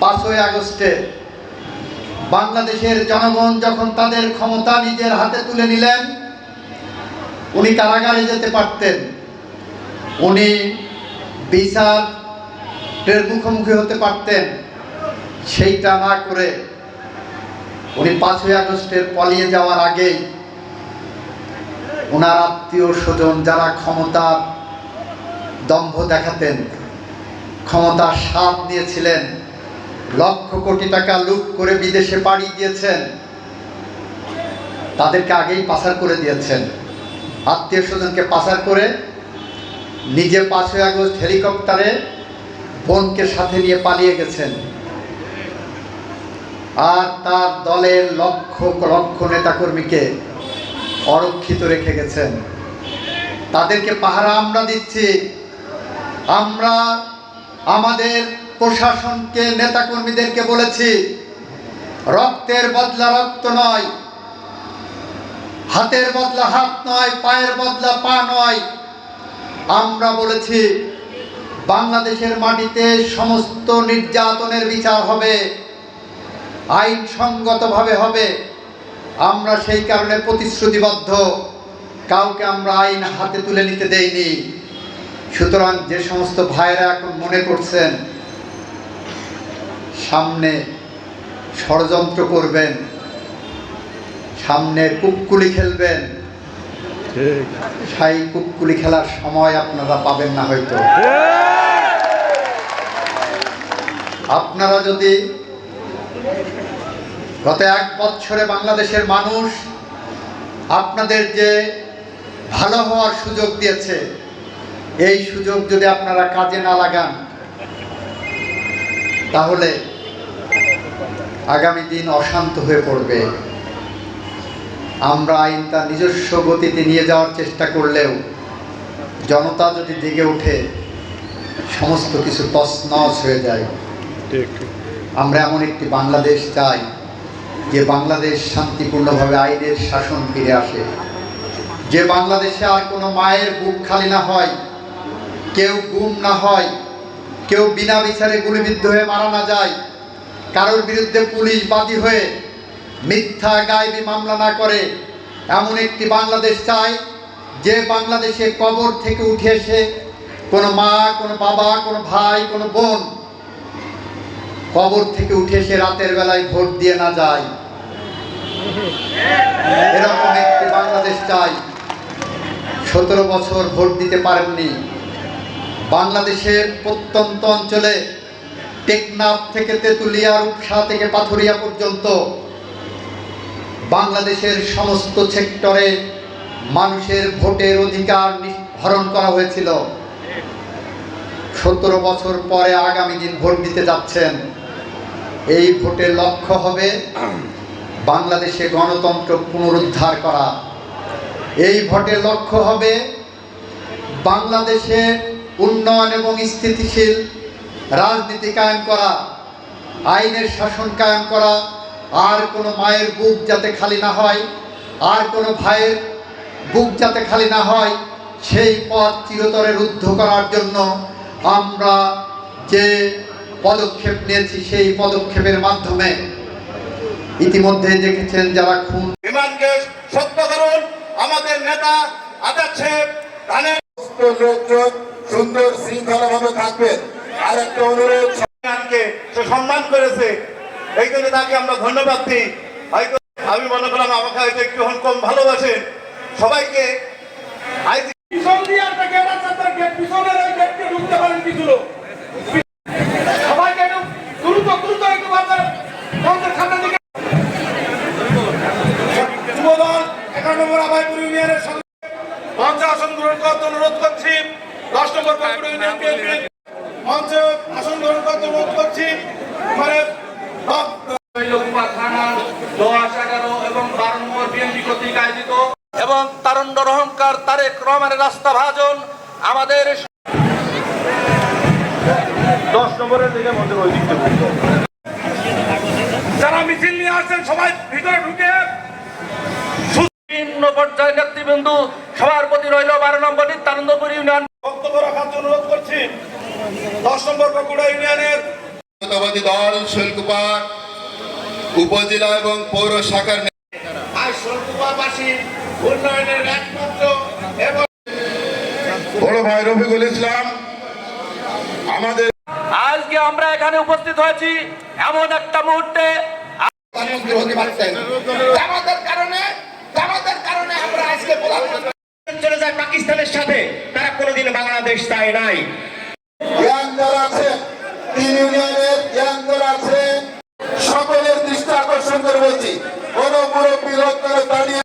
পাঁচই আগস্টে বাংলাদেশের জনগণ যখন তাদের ক্ষমতা নিজের হাতে তুলে নিলেন, উনি কারাগারে যেতে পারতেন। উনি বিচারের মুখোমুখি হতে পারতেন। সেইটা না করে উনি পাঁচই আগস্টের পালিয়ে যাওয়ার আগেই ওনার আত্মীয় স্বজন যারা ক্ষমতার দম্ভ দেখাতেন ক্ষমতার স্বাদ নিয়েছিলেন লক্ষ কোটি টাকা লুট করে বিদেশে পাড়ি দিয়েছেন। তাদেরকে আগেই পাচার করে দিয়েছেন। আত্মীয় স্বজনকে পাচার করে নিজে পাঁচই আগস্ট হেলিকপ্টারে বোনকে সাথে নিয়ে পালিয়ে গেছেন। আর তার দলের লক্ষ লক্ষ নেতাকর্মীকে অরক্ষিত রেখে গেছেন। তাদেরকে পাহারা আমরা দিচ্ছি। আমরা আমাদের প্রশাসনকে, নেতাকর্মীদেরকে বলেছি, রক্তের বদলা রক্ত নয়, হাতের বদলা হাত নয়, পায়ের বদলা পা নয়। আমরা বলেছি, বাংলাদেশের মাটিতে সমস্ত নির্যাতনের বিচার হবে, আইনসঙ্গতভাবে হবে। আমরা সেই কারণে প্রতিশ্রুতিবদ্ধ। কাউকে আমরা আইন হাতে তুলে নিতে দেইনি। সুতরাং যে সমস্ত ভাইরা এখন মনে করছেন সামনে ষড়যন্ত্র করবেন সামনে কুকুলি খেলবেন সেই কুকুলি খেলার সময় আপনারা পাবেন না হয়তো। আপনারা যদি গত এক বছরে বাংলাদেশের মানুষ আপনাদের যে ভালো হওয়ার সুযোগ দিয়েছে এই সুযোগ যদি আপনারা কাজে না লাগান তাহলে আগামী দিন অশান্ত হয়ে পড়বে। আমরা আইন তার নিজস্ব গতিতে নিয়ে যাওয়ার চেষ্টা করলেও জনতা যদি জেগে ওঠে সমস্ত কিছু তছনছ হয়ে যায়। আমরা এমন একটি বাংলাদেশ চাই যে বাংলাদেশ শান্তিপূর্ণভাবে আইনের শাসন ফিরে আসে। যে বাংলাদেশে আর কোনো মায়ের বুক খালি না হয় কেউ গুম না হয়, কেউ বিনা বিচারে গুলিবিদ্ধ হয়ে মারা না যায়, কারোর বিরুদ্ধে পুলিশ বাদী হয়ে মিথ্যা গায়েবী মামলা না করে। এমন একটি বাংলাদেশ চাই যে বাংলাদেশে কবর থেকে উঠে এসে কোনো মা, কোনো বাবা, কোনো ভাই, কোনো বোন কবর থেকে উঠে এসে রাতের বেলায় ভোট দিয়ে না যায়। এরকম একটি বাংলাদেশ চাই সতেরো বছর ভোট দিতে পারেননি। বাংলাদেশের প্রত্যন্ত অঞ্চলে টেকনাফ থেকে তেঁতুলিয়া, রূপসা থেকে পাথুরিয়া পর্যন্ত বাংলাদেশের সমস্ত সেক্টরে মানুষের ভোটের অধিকার হরণ করা হয়েছিল। সতেরো বছর পরে আগামী দিন ভোট দিতে যাচ্ছেন। এই ভোটের লক্ষ্য হবে বাংলাদেশে গণতন্ত্র পুনরুদ্ধার করা। এই ভোটের লক্ষ্য হবে বাংলাদেশে উন্নয়ন এবং স্থিতিশীল রাজনীতি কায়েম করা, আইনের শাসন কায়েম করা, আর কোনো মায়ের বুক যাতে খালি না হয়, আর কোনো ভাইয়ের বুক যাতে খালি না হয়, সেই পথ চিরতরে রুদ্ধ করার জন্য আমরা যে পদক্ষেপ নিয়েছি সেই পদক্ষেপের মাধ্যমে ইতিমধ্যে দেখেছেন যারা খুন বিমানকে সত্য করুন আমাদের নেতা আজাদ সাহেব ধানের থাকবেন। আর একটা অনুরোধ বিমানকে সে সম্মান করেছে। এই জন্য তাকে আমরা ধন্যবাদ দিই। হয়তো আমি মনে করলাম আমাকে হয়তো একটু কম ভালোবাসে সবাইকে পিছন দিয়ে একটা গেট আছে তার গেট পিছনের ওই গেটকে ঢুকতে পারেন কিছু লোক। সবাইকে দ্রুত দ্রুত একটু আপনার মঞ্চের সামনে দিকে। যুবদল এগারো নম্বর আবাইপুর ইউনিয়নের সঙ্গে মঞ্চে আসন গ্রহণ করতে অনুরোধ করছি। দশ নম্বর ইউনিয়ন মঞ্চে আসন গ্রহণ করতে অনুরোধ করছি। মানে এবং বারো নম্বর বিএনপি কর্তৃক আয়োজিত এবং তারণ্যর অহংকার তারেক রহমানের রাস্তা ভাজন আমাদের দশ নম্বরের দিকে মধ্যে ওই দিক যারা মিছিল নিয়ে আসছেন সবাই ভিতরে ঢুকে। বিভিন্ন পর্যায়ের নেতৃবৃন্দ সবার প্রতি রইল বারো নম্বর নিত্যানন্দপুর ইউনিয়ন বক্তব্য রাখার জন্য অনুরোধ করছি দশ নম্বর বকুড়া ইউনিয়নের জাতীয়তাবাদী দল শৈলকুপা উপজেলা এবং পৌর শাখার উন্নয়নের একমাত্র বড় ভাই রফিকুল ইসলাম আমাদের আজকে আমরা এখানে উপস্থিত হয়েছি এমন একটা মুহূর্তে। প্রধানমন্ত্রী হতে পারতেন জামাতের কারণে জামাতের কারণে আমরা আজকে চলে যায় পাকিস্তানের সাথে। তারা কোনোদিন বাংলাদেশ চায় নাই। আছে তিন ইউনিয়নের ইয়াঙ্গার আছে সকলের দৃষ্টি আকর্ষণ করে বলছি কোন মুরব্বী লোক দাঁড়িয়ে